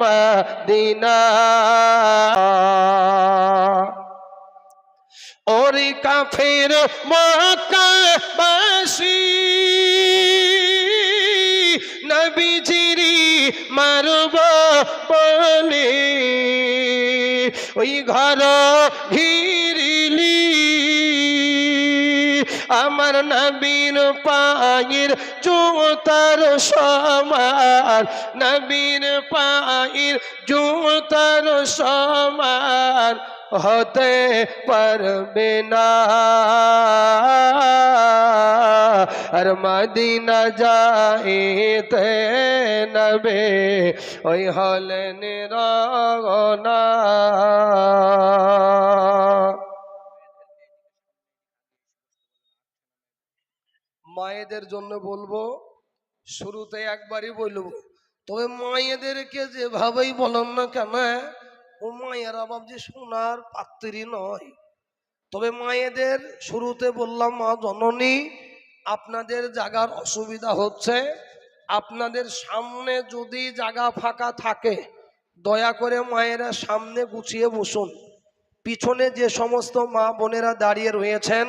Medina. ওরে কাফের মক্কাবাসী নবীজিরি মারব বলে ওই ঘর ঘিরিলি আমার নবীর পায়ের জুতার সমান, নবীর পায়ের জুতার সমান হতে পারবে না। আর মদিনা যাইতে নবে ওই হলেন রগনা মায়েদের জন্য বলব, শুরুতে একবারই বলব, তবে মায়েদেরকে যেভাবেই বলেন না কেন, ও মায়েরা ভাবছে সোনার পাত্রী নয়। তবে মায়েদের শুরুতে বললাম, মা জননী, আপনাদের জায়গার অসুবিধা হচ্ছে। আপনাদের সামনে যদি জায়গা ফাঁকা থাকে, দয়া করে মায়েরা সামনে গুছিয়ে বসুন। পিছনে যে সমস্ত মা বোনেরা দাঁড়িয়ে রয়েছেন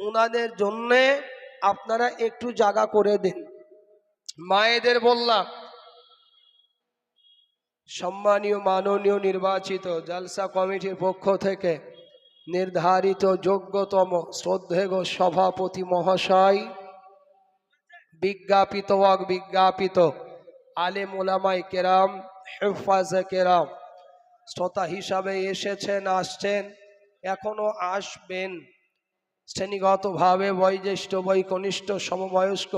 ওনাদের জন্যে আপনারা একটু জাগা করে দিন। মায়েদের বললাম, সম্মানীয় মাননীয় নির্বাচিত জালসা কমিটির পক্ষ থেকে নির্ধারিত যোগ্যতম শ্রদ্ধেয় সভাপতি মহাশয়, বিজ্ঞাপিত ওয়াক বিজ্ঞাপিত আলেম ওলামাই কেরাম, হেফাজ কেরাম, শ্রোতা হিসাবে এসেছেন, আসছেন, এখনও আসবেন। শ্রেণীগতভাবে বয়োজ্যেষ্ঠ বই কনিষ্ঠ সমবয়স্ক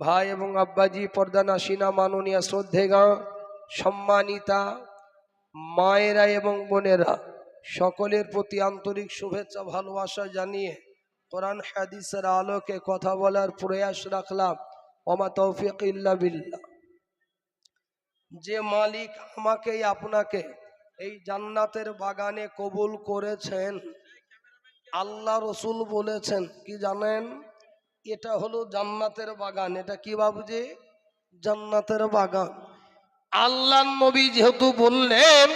ভাই এবং আব্বাজি, পর্দানাসীনা, মাননীয়, শ্রদ্ধেগা, সম্মানিতা, মায়েরা এবং বোনেরা, সকলের প্রতি আন্তরিক শুভেচ্ছা, ভালোবাসা জানিয়ে কোরআন হাদিসের আলোকে কথা বলার প্রয়াস রাখলাম। ওমা তৌফিক ইল্লা যে মালিক আমাকে আপনাকে এই জান্নাতের বাগানে কবুল করেছেন আল্লাহ রসুল বলেছেন, কি জানেন? এটা হলো জান্নাতের বাগান। এটা কি বাবুজি? জান্নাতের বাগান। আল্লাহ নবী যেহেতু বললেন,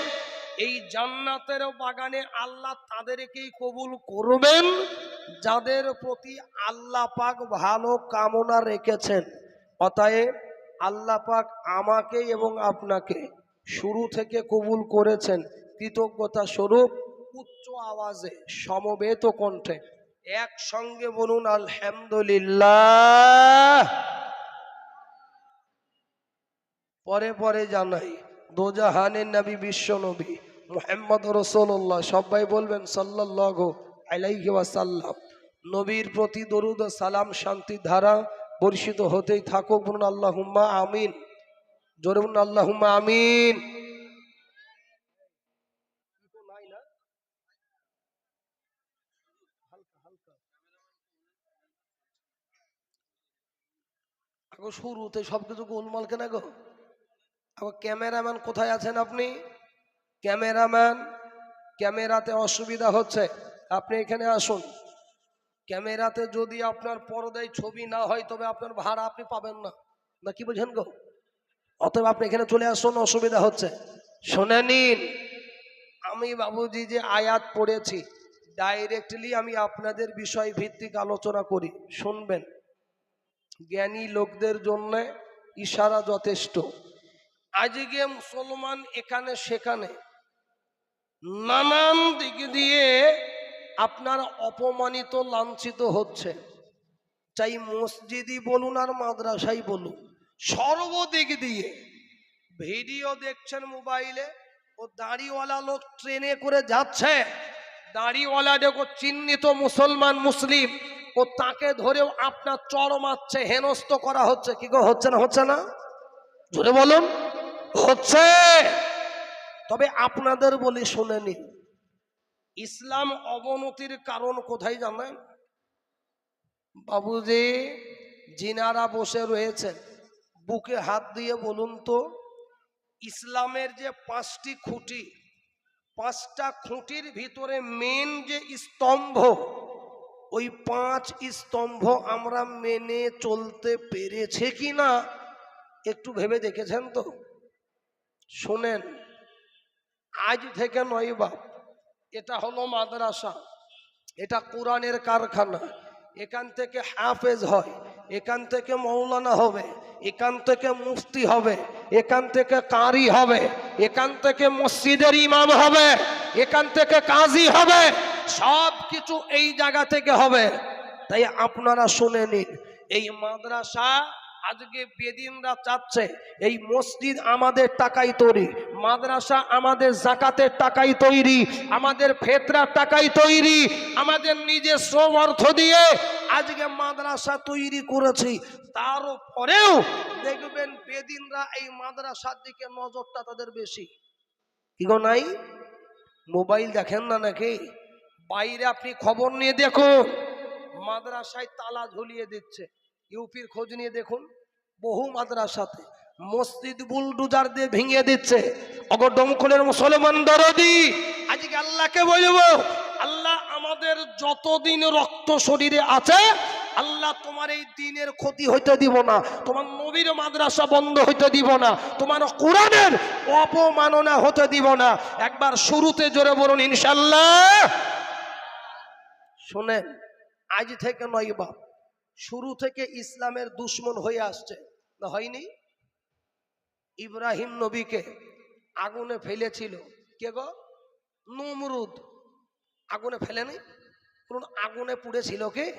এই জান্নাতের বাগানে আল্লাহ তাদেরকেই কবুল করবেন, যাদের প্রতি আল্লাহ পাক ভালো কামনা রেখেছেন। অতএব আল্লাহ পাক আমাকে এবং আপনাকে শুরু থেকে কবুল করেছেন। কৃতজ্ঞতা স্বরূপ উচ্চ আওয়াজে, সমবেত কণ্ঠে। একসঙ্গে বলুন, আলহামদুলিল্লাহ। পরে পরে জানাই দোজাহানের নবী বিশ্ব নবী মোহাম্মদ রসোল্লাহ সবাই বলবেন সাল্লাহ আলাইহি ওয়াসাল্লাম। নবীর প্রতি দরুদ সালাম শান্তি ধারা বর্ষিত হতেই থাকুক। বলুন, আল্লাহুম্মা আমিন। জোরে আল্লাহ আমিন। আগো শুরুতে সব কিছু গোলমাল কেনা গো? আবার ক্যামেরাম্যান কোথায় আছেন আপনি? ক্যামেরাম্যান, ক্যামেরাতে অসুবিধা হচ্ছে। আপনি এখানে আসুন। ক্যামেরাতে যদি আপনার পরদায় ছবি না হয়, তবে আপনার ভাড়া আপনি পাবেন না। না, কি বলছেন গো? অতএব আপনি এখানে চলে আসুন, অসুবিধা হচ্ছে। শুনে নিন, আমি বাবুজি যে আয়াত পড়েছি ডাইরেক্টলি আমি আপনাদের বিষয় ভিত্তিক আলোচনা করি। শুনবেন। জ্ঞানী লোকদের জন্য ইশারা যথেষ্ট। আজকে মুসলমান এখানে সেখানে নানান দিক দিয়ে আপনার অপমানিত, লাঞ্ছিত হচ্ছে। চাই মসজিদই বলুন আর মাদ্রাসাই বলুন। সর্বদিক দিয়ে ভিডিও দেখছেন মোবাইলে ও দাড়িওয়ালা লোক ট্রেনে করে যাচ্ছে। দাড়িওয়ালা দেখো, চিহ্নিত মুসলমান, মুসলিম। ও তাকে ধরেও আপনার চর মারছে হেনস্ত করা হচ্ছে। কি গো, হচ্ছে না হচ্ছে না? ধরে বলুন, হচ্ছে। তবে আপনাদের বলি শুনে নিন, ইসলাম অবনতির কারণ কোথায় জানেন? বাবুজি, জিনারা বসে রয়েছেন। বুকে হাত দিয়ে বলুন তো, ইসলামের যে পাঁচটি খুঁটি, পাঁচটা খুঁটির ভিতরে মেন যে স্তম্ভ ওই পাঁচ স্তম্ভ আমরা মেনে চলতে পেরেছে কি না একটু ভেবে দেখেছেন তো? শোনেন, আজ থেকে নয় বাপ, এটা হলো মাদ্রাসা, এটা কোরআনের কারখানা, এখান থেকে হাফেজ হয়, এখান থেকে মৌলানা হবে এখান থেকে মুফতি হবে, এখান থেকে কারি হবে, এখান থেকে মসজিদের ইমাম হবে, এখান থেকে কাজী হবে সব কিছু এই জায়গা থেকে হবে। তাই আপনারা শুনে নিন, এই মাদ্রাসা আজকে বেদিনরা চাচ্ছে, এই মসজিদ আমাদের টাকাই তৈরি, মাদ্রাসা আমাদের জাকাতের টাকাই তৈরি, আমাদের ফেতরার টাকাই তৈরি, আমাদের নিজের শ্রম অর্থ দিয়ে আজকে মাদ্রাসা তৈরি করেছি। তারপরেও দেখবেন বেদিনরা এই মাদ্রাসার দিকে নজরটা তাদের বেশি। নাই? মোবাইল দেখেন না নাকি? বাইরে আপনি খবর নিয়ে দেখুন, মাদ্রাসায় তালা ঝুলিয়ে দিচ্ছে। ইউপির খোঁজ নিয়ে দেখুন, বহু মাদ্রাসাতে মসজিদ বুলডুজার দিয়ে ভেঙে দিচ্ছে। অগর ডমকলের মুসলমান দরদি, আজকে আল্লাহকে বলব, আল্লাহ আমাদের যতদিন রক্ত শরীরে আছে, আল্লাহ তোমার এই দিনের ক্ষতি হইতে দিব না, তোমার নবীর মাদ্রাসা বন্ধ হইতে দিব না, তোমার কোরআনের অপমাননা হতে দিব না। একবার শুরুতে জোরে বলুন ইনশাল্লাহ শোনেন, আজ থেকে নয় বাপ শুরু থেকে ইসলামের দুশ্মন হয়ে আসছে। না হয়নি? ইব্রাহিম নবীকে আগুনে ফেলেছিল। কে গো? নমরুদ। আগুনে ফেলেনি? কোন আগুনে পুড়েছিল কে?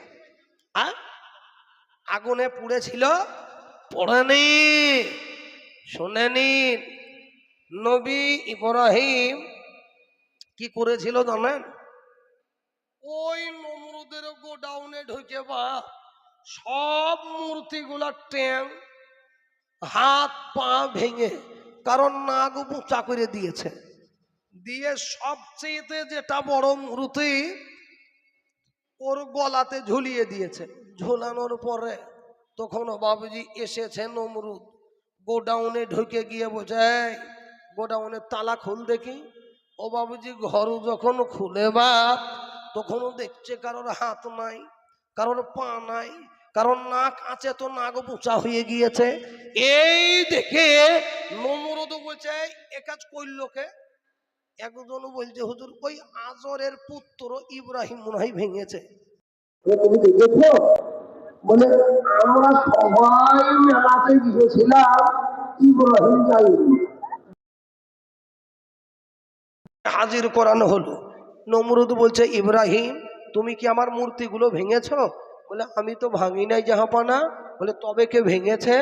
আ? আগুনে পুড়েছিল? পড়েনি। শোনেনি। নবী ইব্রাহিম কি করেছিল জানেন? ওই নমরুদের গোডাউনে ঢুকে বা সব মূর্তিগুলা ট্যাং হাত পা ভেঙে কারণ নাগ উঁচা করে দিয়েছে। দিয়ে সবচেয়েতে যেটা বড় মূর্তি, ওর গলাতে ঝুলিয়ে দিয়েছে। ঝুলানোর পরে তখন বাবুজি এসেছে নমরুদ গোডাউনে ঢুকে গিয়ে বোঝায় গোডাউনের তালা খুল দেখি। ও বাবুজি ঘর যখন খুলে বাপ তখনও দেখছে কারোর হাত নাই, কারোর পা নাই কারণ নাক আছে তো নাক বুচা হয়ে গিয়েছে। এই দেখে নমরদ বলছে এ কাজ করলোকে একজন বলছে হুজুর ওই আজরের পুত্র ইব্রাহিম মনে হয় ভেঙেছে। বলে, তুমি দেখেছ? বলে আমরা সবাই মেলাতে গিয়েছিলাম ইব্রাহিম যাইনি হাজির করানো হলো। নমরুদ বলছে ইব্রাহিম তুমি কি আমার মূর্তিগুলো ভেঙেছো? বলে, আমি তো ভাঙি নাই জাহাপানা। বলে, তবে কে ভেঙেছে?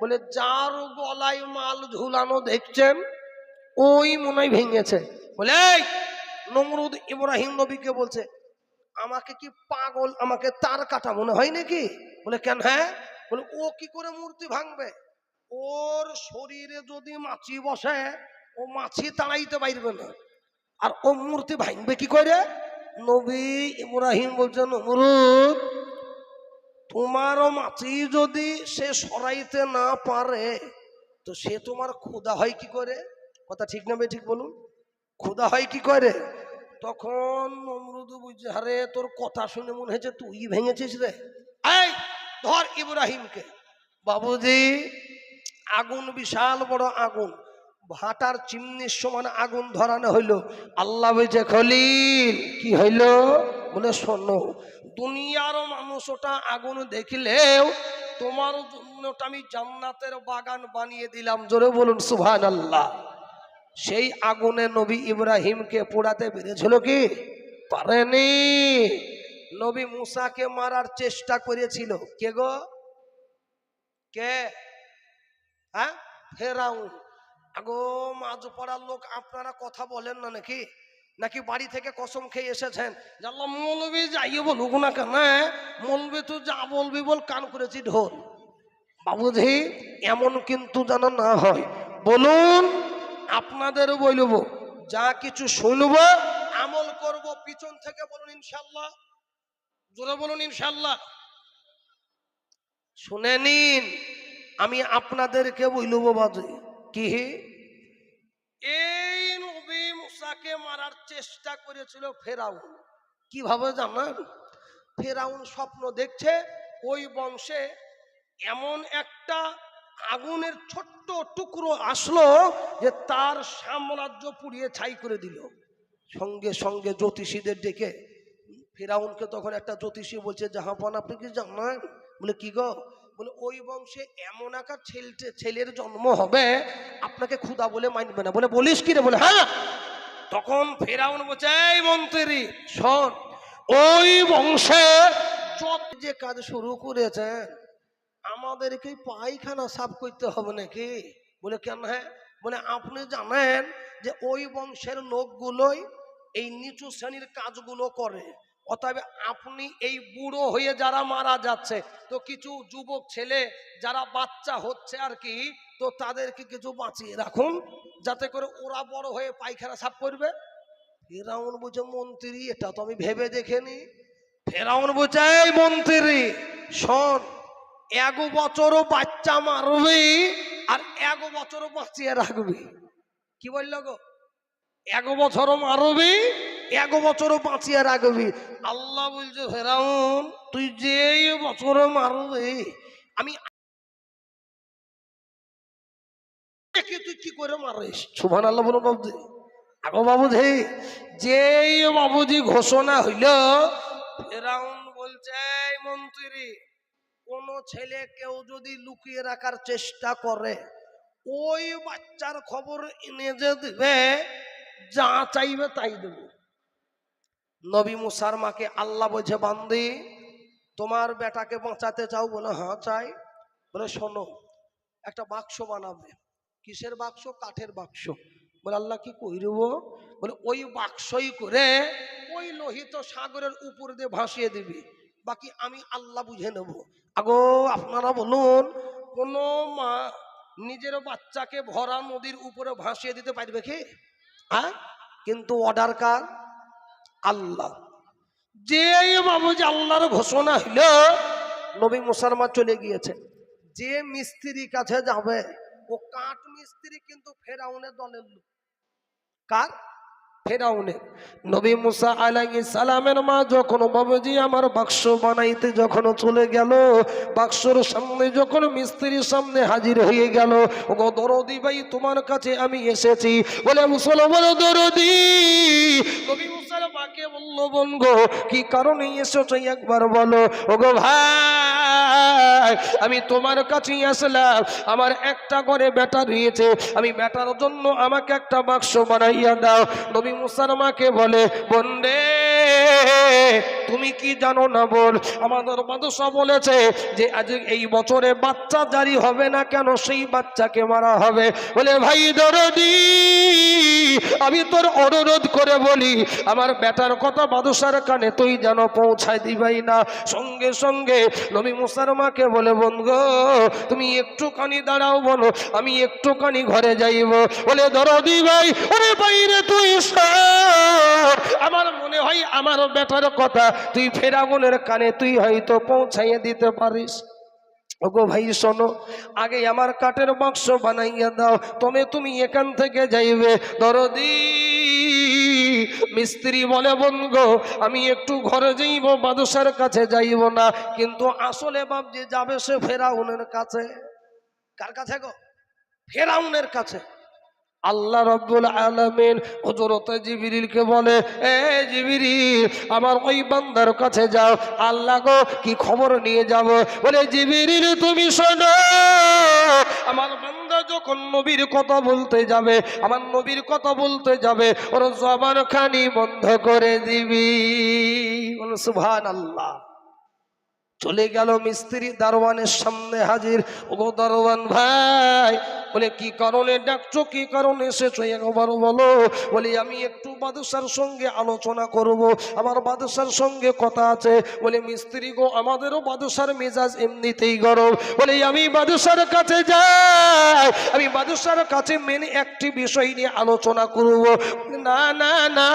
বলে, যার গলায় মাল ঝুলানো দেখছেন, ওই মনে ভেঙেছে। বলে নমরুদ ইব্রাহিম নবীকে বলছে, আমাকে কি পাগল, আমাকে তার কাটা মনে হয় নাকি? বলে, কেন হ্যাঁ? বলে, ও কি করে মূর্তি ভাঙবে? ওর শরীরে যদি মাছি বসে, ও মাছি তাড়াইতে পারবে না। আর ও মূর্তি ভাঙবে কি করে? নবী ইব্রাহিম বলছে নমরুদ তোমারও মাছি যদি সে সরাইতে না পারে, তো সে তোমার ক্ষুদা হয় কি করে? কথা ঠিক না ঠিক বলুন। ক্ষুদা হয় কি করে? তখন নমরুদ বুঝছে তোর কথা শুনে মনে হয়েছে তুই ভেঙেছিস রে। এই, ধর ইব্রাহিমকে। বাবুজি, আগুন, বিশাল বড় আগুন। ভাটার চিমনির সমান আগুন ধরানো হইল। আল্লাহ বলছে, খলিল, কি হইল? বলে শোনো, দুনিয়ার মানুষ ওটা আগুন দেখলেও তোমার জন্য আমি জান্নাতের বাগান বানিয়ে দিলাম। জোরে বলুন সুভান আল্লাহ সেই আগুনে নবী ইব্রাহিমকে পোড়াতে পেরেছিল কি? পারেনি। নবী মুসাকে মারার চেষ্টা করেছিল। কে গো? কে? হ্যাঁ? ফেরাউন। আগো মাঝ পড়ার লোক, আপনারা কথা বলেন না নাকি? নাকি বাড়ি থেকে কসম খেয়ে এসেছেন? জানলাম মৌলবি যাইয়ে বলুক না কেন? মৌলবি তুই যা বলবি বল, কান করেছি ঢোল। বাবুজি, এমন কিন্তু যেন না হয়। বলুন, আপনাদেরও বলব যা কিছু শুনব, আমল করব, পিছন থেকে বলুন ইনশাল্লাহ জোরে বলুন ইনশাল্লাহ শুনে নিন, আমি আপনাদেরকে বলব বাজে কি এই মুসাকে মারার চেষ্টা করেছিল ফেরাউন। কীভাবে জানেন? ফেরাউন স্বপ্ন দেখছে, ওই বংশে এমন একটা আগুনের ছোট্ট টুকরো আসলো যে তার সাম্রাজ্য পুড়িয়ে ছাই করে দিল। সঙ্গে সঙ্গে জ্যোতিষীদের ডেকে ফেরাউনকে তখন একটা জ্যোতিষী বলছে, জাহাপান, আপনি কি জানেন? বলে, কি গো? বলে, ওই বংশে এমন একটা ছেলে, ছেলের জন্ম হবে, আপনাকে ক্ষুদা বলে মানবে না। বলে, বলিস কি রে? বলে হ্যাঁ তখন ফেরাউন বলছে এই মন্ত্রী শোন ওই বংশে যত যে কাজ শুরু করেছেন আমাদেরকে পায়খানা সাফ করতে হবে নাকি? বলে কেন হ্যাঁ বলে আপনি জানেন যে ওই বংশের লোকগুলোই এই নিচু শ্রেণির কাজগুলো করে। অতএব আপনি এই বুড়ো হয়ে যারা মারা যাচ্ছে তো কিছু যুবক ছেলে যারা বাচ্চা হচ্ছে আর কি তো তাদেরকে কিছু বাঁচিয়ে রাখুন, যাতে করে ওরা বড় হয়ে পায়খানা সাফ করবে। ফেরাউন বুঝে, মন্ত্রী, এটা তো আমি ভেবে দেখিনি। ফেরাউন বুঝে মন্ত্রী, শোন এক বছরও বাচ্চা মারবি আর এক বছরও বাঁচিয়ে রাখবি। কি বলল গো? এক বছরও মারবি এক বছরও বাঁচিয়ে রাখবি। আল্লাহ বলছে, ফেরাউন, তুই যে বছরও মারবি একে তুই কি করে মারিস? সুভান আল্লাহ আগো ঘোষণা হইল, ফেরাউন বলছে মন্ত্রী, কোন ছেলে কেউ যদি লুকিয়ে রাখার চেষ্টা করে, ওই বাচ্চার খবর এনে যে দিবে, যা চাইবে তাই দেব। নবী মুসার মাকে আল্লাহ বোঝে বান্দি, তোমার বেটাকে বাঁচাতে চাও বলে হ্যাঁ চাই। বলে, শোনো, একটা বাক্স বানাবে। কিসের বাক্স? কাঠের বাক্স। বলে আল্লাহ কি কইরব? বলে ওই বাক্সই করে ওই লোহিত সাগরের উপর দিয়ে ভাসিয়ে দিবি। বাকি আমি আল্লাহ বুঝে নেব। আগো আপনারা বলুন কোন মা নিজের বাচ্চাকে ভরা নদীর উপরে ভাসিয়ে দিতে পারবে কি? হ্যাঁ? কিন্তু অর্ডার কার? আল্লাহ। যে বাবু যে আল্লাহর ঘোষণা হইল নবী মুসালমান চলে গিয়েছে। যে মিস্ত্রি কাছে যাবে ও কাঠ মিস্ত্রি কিন্তু ফেরাউনের দলের লোক। কার? ফেরাউনের। নবী মুসা আলাইহিস সালামের মা যখন বাবুজি আমার বাক্স বানাইতে যখন চলে গেল, বাক্সর সামনে যখন মিস্ত্রির সামনে হাজির হয়ে গেল ও দরদি ভাই, তোমার কাছে আমি এসেছি। বলে মুসলমান গো, কি কারণে এসেছ একবার বলো? ও গো ভাই, আমি তোমার কাছেই আসলাম। আমার একটা করে বেটা রয়েছে। আমি বেটার জন্য আমাকে একটা বাক্স বানাইয়া দাও। নবী মুসার মাকে বলে বন্ডে তুমি কি জানো না বল, আমাদের বাদশা বলেছে যে আজ এই বছরে বাচ্চা জারি হবে না কেন, সেই বাচ্চাকে মারা হবে। বলে, ভাই দরদি, আমি তোর অনুরোধ করে বলি, আমার বেটার কথা বাদশার কানে তুই যেন পৌঁছায় দিবাই না। সঙ্গে সঙ্গে নবী মুসার মাকে বলে, বন্ধু, তুমি একটুখানি দাঁড়াও বলো, আমি একটুখানি ঘরে যাইব। বলে, দরদি ভাই, ওরে বাইরে তুই। আমার মনে হয় আমার বেটার কথা। তুই ফেরাগুনের কানে তুই হয়তো পৌঁছাইয়ে দিতে পারিস। ওগো ভাই, শোনো, আগে আমার কাঠের বাক্স বানাইয়া দাও। তবে তুমি এখান থেকে যাইবে। দরদি, মিস্ত্রি বলে, বনগো, আমি একটু ঘরে যাইব, বাদশার কাছে যাইব না। কিন্তু আসলে বাপ যে যাবে সে ফেরাউনের কাছে। কার কাছে গো? ফেরাউনের কাছে। আল্লাহ রব্বুল আলমিন হজরত জিবিরিলকে বলে, এ জিবিরিল, আমার ওই বান্দার কাছে যাও। আল্লাহ গো, কি খবর নিয়ে যাব? বলে, জিবিরিল, তুমি শোনো, আমার বান্দা যখন নবীর কথা বলতে যাবে, আমার নবীর কথা বলতে যাবে, ওর জবান খানি বন্ধ করে দিবি। বলো সুভান আল্লাহ চলে গেল মিস্ত্রি দারোয়ানের সামনে হাজির। ওগো দারোয়ান ভাই, বলে, কি কারণে ডাকছো? কি কারণে এসেছ? একবার বলো। বলি, আমি একটু বাদশার সঙ্গে আলোচনা করব। আমার বাদশার সঙ্গে কথা আছে। বলে, মিস্ত্রি গো, আমাদেরও বাদশার মেজাজ এমনিতেই গরম। বলে, আমি বাদশার কাছে যাই। আমি বাদশার কাছে মেনে একটি বিষয় নিয়ে আলোচনা করব। না না না।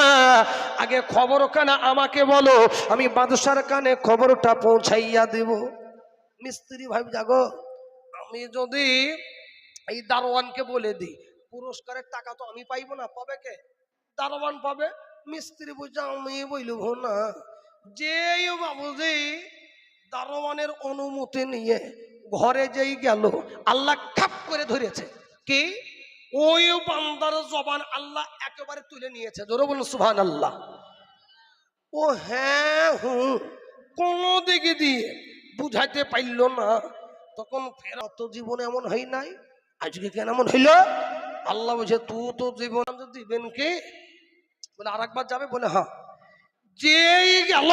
আগে খবর কানা আমাকে বলো। আমি বাদশার কানে খবরটা পৌঁছাইয়া দেব। মিস্ত্রি ভাই জাগো, আমি যদি এই দারোয়ানকে বলে দিই, পুরস্কারের টাকা তো আমি পাইবো না, পাবে কে? দারোয়ান পাবে। মিস্ত্রি বুঝে আমি বইলব না। যে বাবু যে দারোয়ানের অনুমতি নিয়ে ঘরে যেই গেল, আল্লাহ খাপ করে ধরেছে। কি? ওই বান্দার জবান আল্লাহ একেবারে তুলে নিয়েছে। ধরো বলুন সুভান আল্লাহ ও হ্যাঁ হুম কোনো দিকে দিয়ে বুঝাইতে পারল না। তখন ফের অত জীবনে এমন হয় নাই, আজকে কেন এমন হইল? আল্লাহ বলছে তু তো জীবন দিবেন কে? বলে আর একবার যাবে, বলে হ্যাঁ। যেই গেল,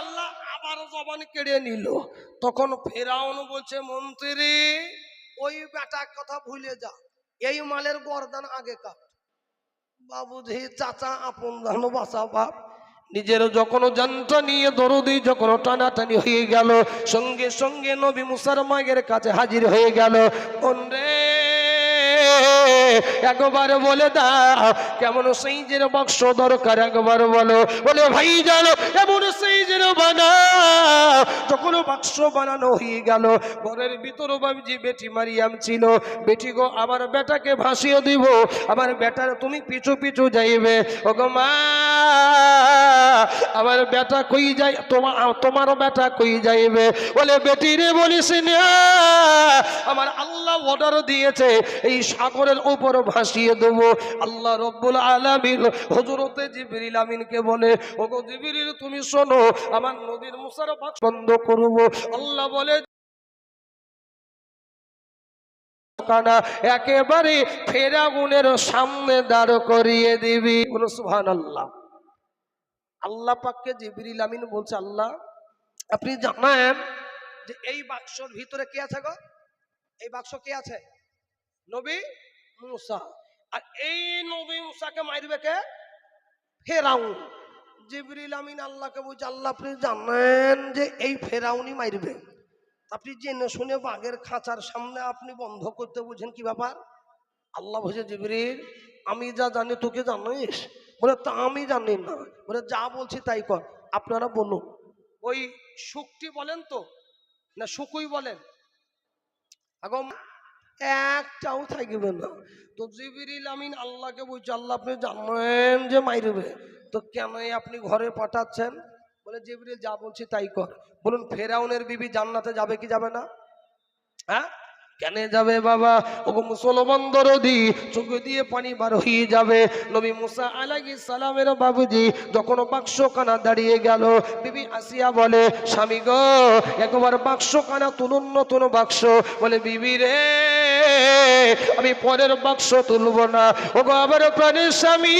আল্লাহ আবার জবান কেড়ে নিল। তখন ফেরাউন বলছে, মন্ত্রী, ওই বেটার কথা ভুলে যা। এই মালের গরদান আগে কাট। বাবুজি, চাচা, আপন জানো বাসা বাপ, নিজের যখন যন্ত্র নিয়ে দরদি যখন টানাটানি হয়ে গেল, সঙ্গে সঙ্গে নবী মুসার মাগের কাছে হাজির হয়ে গেল। রে একবার বলে দাও, কেমন সেইজের বাক্স দরকার? একবার বলো। বলে, ভাই, জানো, এমন সেইজের বানাও। যখন বাক্স বানানো হয়ে গেল, ঘরের ভিতর বাবজি বেটি মারিয়াম ছিল। বেটি গো, আমার বেটাকে ভাসিয়ে দিব। আমার বেটার তুমি পিছু পিছু যাইবে। ও গো মা, আমার বেটা কই যাই তোমার তোমারও বেটা কই যাইবে? বলে, বেটি রে, বলিস আমার আল্লাহ অর্ডার দিয়েছে, এই সাগরের উপর ভাসিয়ে দেব। আল্লাহ রব্বুল আলামিন হজরতে জিবরিল আমিনকে বলে, ওগো জিবরিল, তুমি শোনো, আমার নবীর মুসার বন্ধ করব। আল্লাহ বলে একেবারে ফেরাগুনের সামনে দাঁড় করিয়ে দিবি। সুহান আল্লাহ আল্লাহ পাককে জিবরিল আমিন বলছে, আল্লাহ, আপনি জানেন যে এই বাক্সর ভিতরে কে আছে গো? এই বাক্স কে আছে? নবী মুসা। আর এই নবী মুসাকে মারবে কে? ফেরাউন। জিবরিল আমিন আল্লাহকে বলছে, আল্লাহ, আপনি জানেন যে এই ফেরাউনই মারবে। আপনি জেনে শুনে বাঘের খাঁচার সামনে আপনি বন্ধ করতে বুঝেন কি ব্যাপার? আল্লাহ বলছে, জিবরিল, আমি যা জানি তোকে জানিস? বলে, তা আমি জানি না। বলে, যা বলছি তাই কর, আপনারা বলুন। ওই শুকটি বলেন তো? না শুকুই বলেন? এখন একটাও থাকবে না। তো জিবিরিল আমিন আল্লাহকে বলছে, আল্লাহ, আপনি জানেন যে মাইরবে তো কেন আপনি ঘরে পাঠাচ্ছেন? বলে জিবিরিল যা বলছি তাই কর। বলুন, ফেরাউনের বিবি জান্নাতে যাবে কি যাবে না? হ্যাঁ? কেন যাবে বাবা? ওগো মুসলমান দরদি চোখ দিয়ে পানি বার হয়ে যাবে। নবী মুসা আলাইহি সালামের বাবুজি যখন বাক্স কানা দাঁড়িয়ে গেল, বিবি আসিয়া বলে, স্বামী গো, একবার বাক্স কানা তুলুন নতুন বাক্স। বলে, বিবি রে, আমি পরের বাক্স তুলব না। ওগো আবার প্রাণের স্বামী,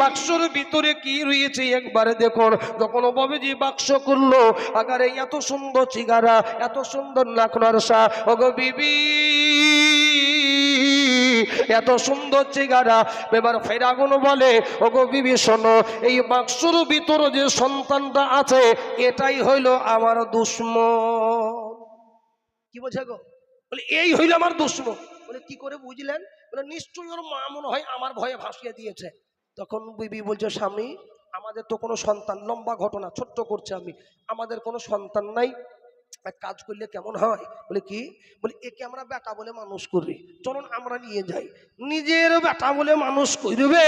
বাক্সর ভিতরে কি রয়েছে একবার দেখুন। যখন বাবুজি বাক্স করল আগারে এত সুন্দর চিগারা, এত সুন্দর নাকনার সা ওগো বিবি এত সুন্দর চিগারা এবার ফেরাগুন বলে, ওগো বিবি, শোনো, এই বাক্সর ভিতরে যে সন্তানটা আছে, এটাই হইল আমার দুশ্মন। কি বলছে গো? বলে, এই হইল আমার দুশ্মন। বলে, কি করে বুঝলেন? বলে, নিশ্চয়ই ওর মা মনে হয় আমার ভয়ে ভাসিয়ে দিয়েছে। তখন বিবি বলছে, স্বামী, আমাদের তো কোনো সন্তান, লম্বা ঘটনা, ছোট্ট করছে আমি। আমাদের কোনো সন্তান নাই। এক কাজ করলে কেমন হয়? বলে কি? বলে, একে আমরা বেটা বলে মানুষ করি। চলুন আমরা নিয়ে যাই। নিজের বেটা বলে মানুষ করবে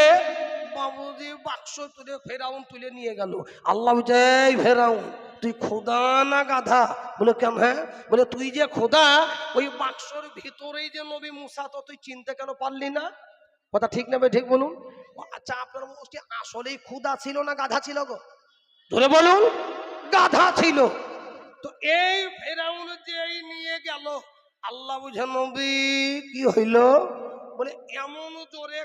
বাবুজি বাক্স তুলে ফেরাউন তুলে নিয়ে গেল। আল্লাহ যাই ফেরাউন, তুই খোদা না গাধা? বলে, কেন হ্যাঁ? বলে, তুই যে খোদা, ওই বাক্সর ভিতরেই যে নবী মুসা, তো তুই চিনতে কেন পারলি না? কথা ঠিক নেবে ঠিক বলুন? আচ্ছা আপনার আসলেই ক্ষুদা ছিল না গাধা ছিল গো? ধরে বলুন, গাধা ছিল। তো এই ফেরাউন যে এই নিয়ে গেল, আল্লাহ বুঝে নবী কি হইল? বলে, এমন জোরে